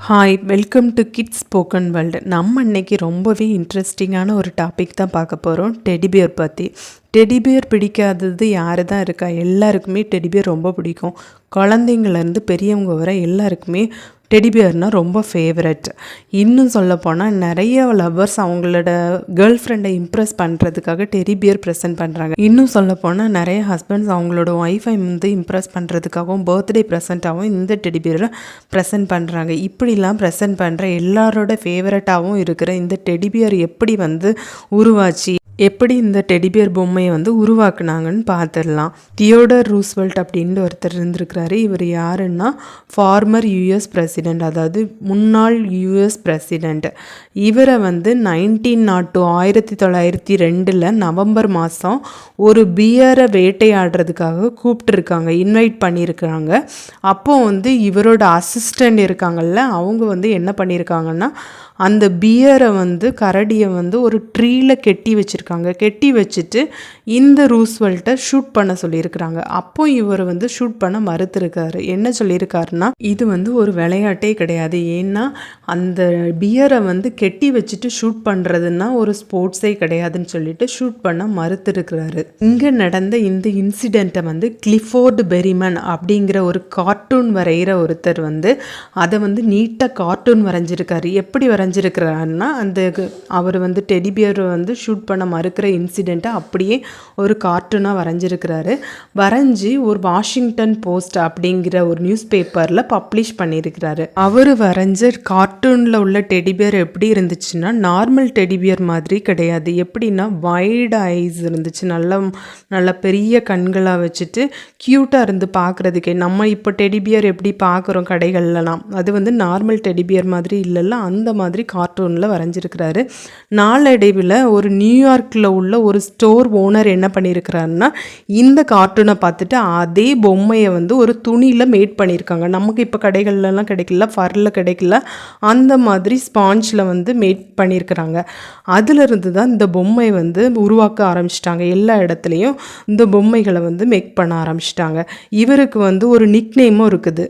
Hi welcome to kids spoken world நம்ம இன்னைக்கு ரொம்பவே இன்ட்ரெஸ்டிங்கான ஒரு டாபிக் தான் பார்க்க போகிறோம் டெடிபியர் பற்றி டெடிபியர் பிடிக்காதது யார் தான் இருக்கா? எல்லாருக்குமே டெடிபியர் ரொம்ப பிடிக்கும். குழந்தைங்கள்லேருந்து பெரியவங்க வர எல்லாருக்குமே டெடிபியர்னால் ரொம்ப ஃபேவரட் இன்னும் சொல்லப்போனால் நிறைய லவ்வர்ஸ் அவங்களோட கேர்ள் ஃப்ரெண்டை இம்ப்ரெஸ் பண்ணுறதுக்காக டெடிபியர் ப்ரெசென்ட் பண்ணுறாங்க இன்னும் சொல்லப்போனால் நிறைய ஹஸ்பண்ட்ஸ் அவங்களோட ஒய்ஃபை வந்து இம்ப்ரெஸ் பண்ணுறதுக்காகவும் பர்த்டே ப்ரெசென்ட்டாகவும் இந்த டெடிபியரை ப்ரெசென்ட் பண்ணுறாங்க இப்படிலாம் ப்ரெசென்ட் பண்ணுற எல்லாரோட ஃபேவரட்டாகவும் இருக்கிற இந்த டெடிபியர் எப்படி வந்து உருவாச்சு? எப்படி இந்த டெடிபியர் பொம்மையை வந்து உருவாக்குனாங்கன்னு பார்த்துடலாம் தியோடர் ரூஸ்வெல்ட் அப்படின்ட்டு ஒருத்தர் இருந்திருக்கிறாரு. இவர் யாருன்னா? ஃபார்மர் யூஎஸ் பிரசிடெண்ட் அதாவது முன்னாள் யூஎஸ் பிரசிடெண்ட் இவரை வந்து நைன்டீன் நாட் டூ ஆயிரத்தி தொள்ளாயிரத்தி ரெண்டில் நவம்பர் மாதம் ஒரு பியரை வேட்டையாடுறதுக்காக கூப்பிட்டுருக்காங்க இன்வைட் பண்ணியிருக்கிறாங்க. அப்போது வந்து இவரோட அசிஸ்டண்ட் இருக்காங்கல்ல அவங்க வந்து என்ன பண்ணியிருக்காங்கன்னா அந்த பியரை வந்து கரடியை வந்து ஒரு ட்ரீல கெட்டி வச்சுருக்காங்க. கெட்டி வச்சுட்டு இந்த ரூஸ்வெல்ட்டை ஷூட் பண்ண சொல்லியிருக்கிறாங்க. அப்போ இவர் வந்து ஷூட் பண்ண மறுத்துருக்காரு. என்ன சொல்லியிருக்காருன்னா இது வந்து ஒரு விளையாட்டே கிடையாது. ஏன்னா அந்த பியரை வந்து கெட்டி வச்சுட்டு ஷூட் பண்ணுறதுன்னா ஒரு ஸ்போர்ட்ஸே கிடையாதுன்னு சொல்லிட்டு ஷூட் பண்ண மறுத்துருக்கிறாரு. இங்கே நடந்த இந்த இன்சிடெண்ட்டை வந்து கிளிஃபோர்டு பெரிமன் அப்படிங்கிற ஒரு கார்ட்டூன் வரைகிற ஒருத்தர் வந்து அதை வந்து நீட்டாக கார்ட்டூன் வரைஞ்சிருக்காரு. எப்படி வரைஞ்சிருக்கிறாருன்னா அந்த அவர் வந்து டெடிபியர் வந்து ஷூட் பண்ண மறுக்கிற இன்சிடெண்ட்டை அப்படியே ஒரு கார்ட்டூனாக வரைஞ்சிருக்கிறாரு. வரைஞ்சி ஒரு வாஷிங்டன் போஸ்ட் அப்படிங்கிற ஒரு நியூஸ் பேப்பரில் பப்ளிஷ் பண்ணியிருக்கிறாரு அவர் வரைஞ்ச கார்ட்டூனில் உள்ள டெடிபியர் எப்படி இருந்துச்சுன்னா நார்மல் டெடிபியர் மாதிரி கிடையாது. எப்படின்னா வைட் ஐஸ் இருந்துச்சு. நல்ல நல்ல பெரிய கண்களாக வச்சுட்டு க்யூட்டாக இருந்து பார்க்குறதுக்கே நம்ம இப்போ டெடிபியர் எப்படி பார்க்குறோம் கடைகள்லாம் அது வந்து நார்மல் டெடிபியர் மாதிரி இல்லைல்ல. அந்த மாதிரி கார்ட்டூனில் வரைஞ்சிருக்கிறாரு. நாளடைவில் ஒரு நியூயார்க்கில் உள்ள ஒரு ஸ்டோர் ஓனர் என்ன பண்ணியிருக்கிறாருன்னா இந்த கார்ட்டூனை பார்த்துட்டு அதே பொம்மையை வந்து ஒரு துணியில் மேட் பண்ணியிருக்காங்க நமக்கு இப்போ கடைகள்லாம் கிடைக்கல ஃபரில் கிடைக்கல அந்த மாதிரி ஸ்பாஞ்சில் வந்து மேட் பண்ணியிருக்கிறாங்க அதிலிருந்து தான் இந்த பொம்மை வந்து உருவாக்க ஆரம்பிச்சிட்டாங்க. எல்லா இடத்துலையும் இந்த பொம்மைகளை வந்து மேக் பண்ண ஆரம்பிச்சிட்டாங்க. இவருக்கு வந்து ஒரு நிக்நேமும் இருக்குது.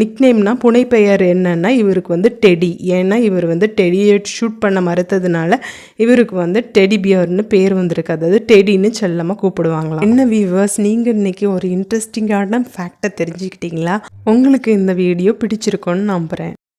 நிக்நேம்னா புனைப்பெயர் என்னன்னா இவருக்கு வந்து டெடி ஏன்னா இவர் வந்து டெடியை ஷூட் பண்ண மறுத்ததுனால இவருக்கு வந்து டெடி பியர்னு பேர் வந்திருக்கு. அதாவது டெடின்னு செல்லமாக கூப்பிடுவாங்களாம். என்ன வியூவர்ஸ் நீங்கள் இன்னைக்கு ஒரு இன்ட்ரெஸ்டிங்கான ஃபேக்டை தெரிஞ்சுக்கிட்டீங்களா? உங்களுக்கு இந்த வீடியோ பிடிச்சிருக்கோன்னு நம்புகிறேன்